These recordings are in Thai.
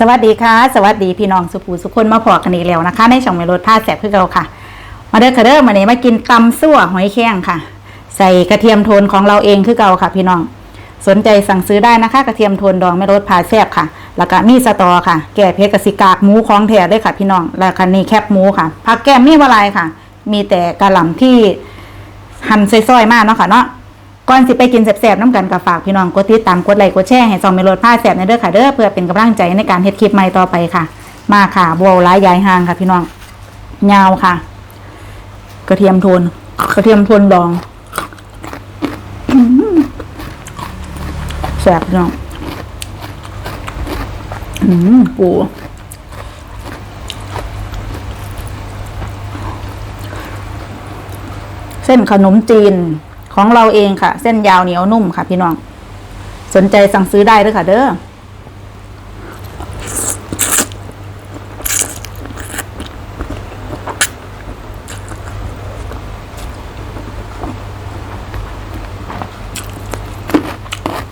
สวัสดีค่ะ สวัสดีพี่น้องสุภูสุคนมาพอกันอีกแล้วนะคะ ในช่องเมลดผ้าแสบคือเราค่ะ มาเด้อค่ะเด้อมาเนี่ยมากินตำซั่วหอยแครงค่ะ ใส่กระเทียมโทนของเราเองคือเก่าค่ะ พี่น้องสนใจสั่งซื้อได้นะคะ กระเทียมโทนดองไม่ลดผ้าแสบค่ะ แล้วก็มีสตอค่ะ แก่เพชรกสิกากหมูของแท้ด้ค่ะ พี่น้องแล้วก็นี่แคบหมูค่ะผักแก้มมีวลายค่ะ มีแต่กระหล่ำที่หั่นซอยๆมากเนาะค่ะเนาะ ก่อนสิไปกินแสบๆน้ำกันกับฝากพี่น้องกดติดตามกดไลค์กดแชร์ให้ซองเมโลดผ้าแสบในเด้อค่ะเด้อเพื่อเป็นกำลังใจในการเฮ็ดคลิปใหม่ต่อไปค่ะ มาค่ะบัวร้ายยายหางค่ะ พี่น้องยาวค่ะ กระเทียมโทนกระเทียมโทนดองแสบพี่น้องอืมปูเส้นขนมจีน ของเราเองค่ะ เส้นยาวเหนียวนุ่มค่ะ พี่น้อง สนใจสั่งซื้อได้เลยค่ะ เด้อ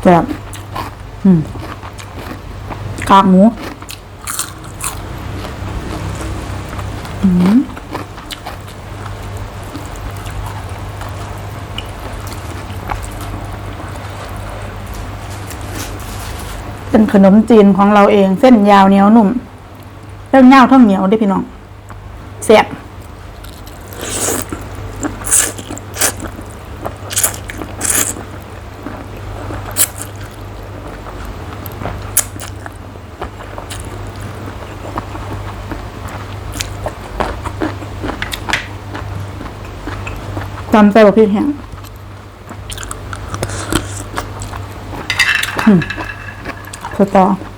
แบบอืมกากหมู เป็นขนมจีนของเราเอง เส้นยาวเหนียวนุ่มเส้นยาวเท่าเหนียวเด้พี่น้องแซ่บตำใส่บะพริกแห้ง อืม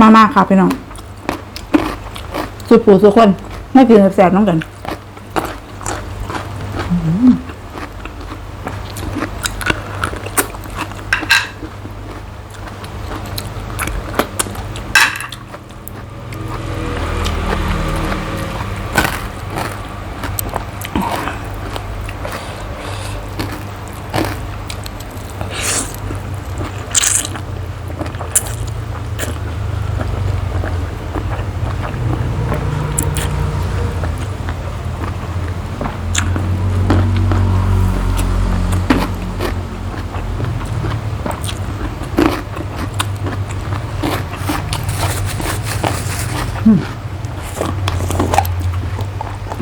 มามาค่ะพี่น้องสุดปูสุดคนไม่กินแสบๆน้องกัน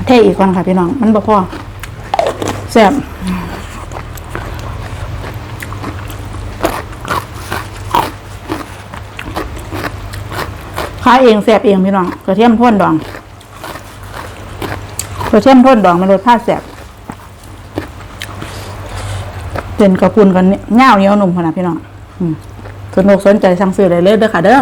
เทอีกก่อนค่ะพี่น้อง มันบ่พอแซ่บขายเองแซ่บเองพี่น้องกระเทียมโท่นดองกระเทียมโท่นดองมันรสชาติแซ่บเป็นกระปุนกันเง่าเหนียวหนุ่มขนาดพี่น้องสนุกสนใจสั่งซื้อได้เลยเด้อค่ะเด้อ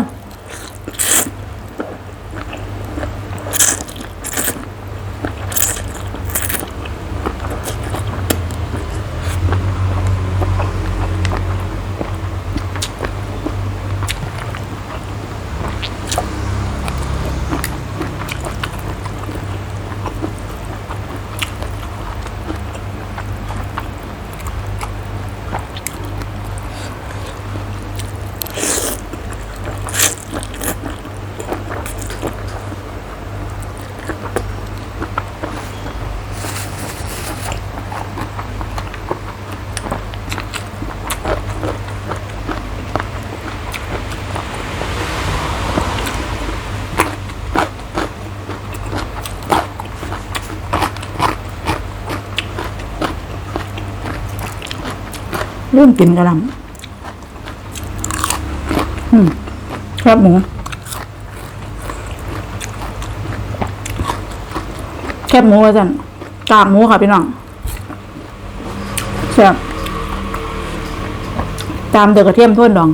เริ่มกินกระลำอืมครับหมูแคบหมูว่าจันกากหมูค่ะพี่น้องแซ่บตามเดือกระเทียมทุ่นดอง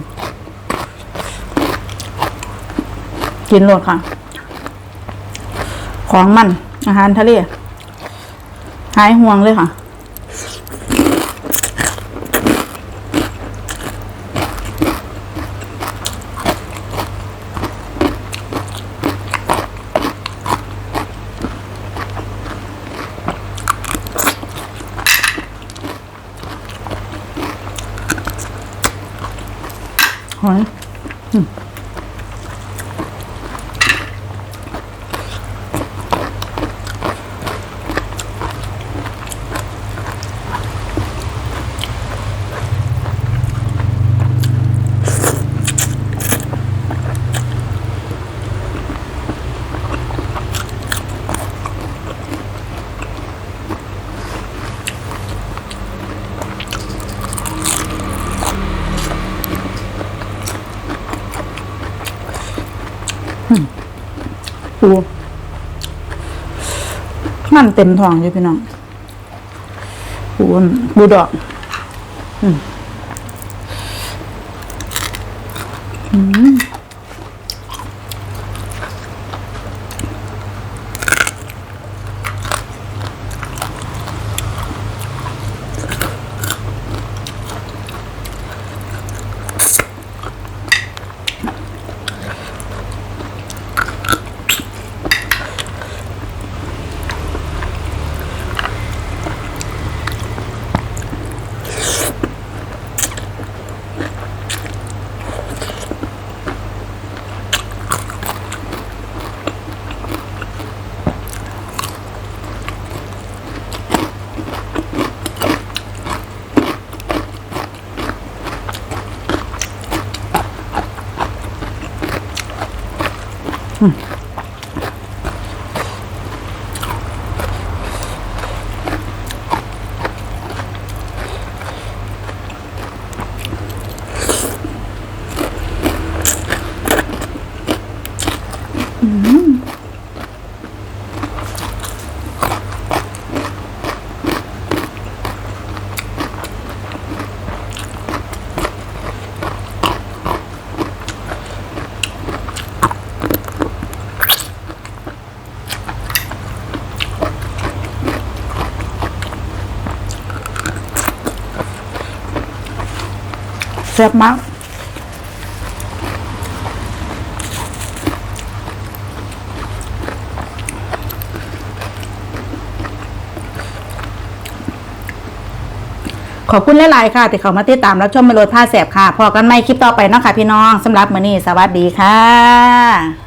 กินโลดค่ะ ของมันอาหารทะเล หายห่วงเลยค่ะ หอย อืมปูมันเต็มท้องอยู่พี่น้องปูนบูดอก อืมอืม Hmm. ซ่บมาก ขอบคุณหลาย ๆ ค่ะ ที่เขามาติดตามรับชมเมโลดผ้าแสบค่ะ พอกันไม่คลิปต่อไปเนาะค่ะพี่น้องสำหรับมื้อนี้สวัสดีค่ะ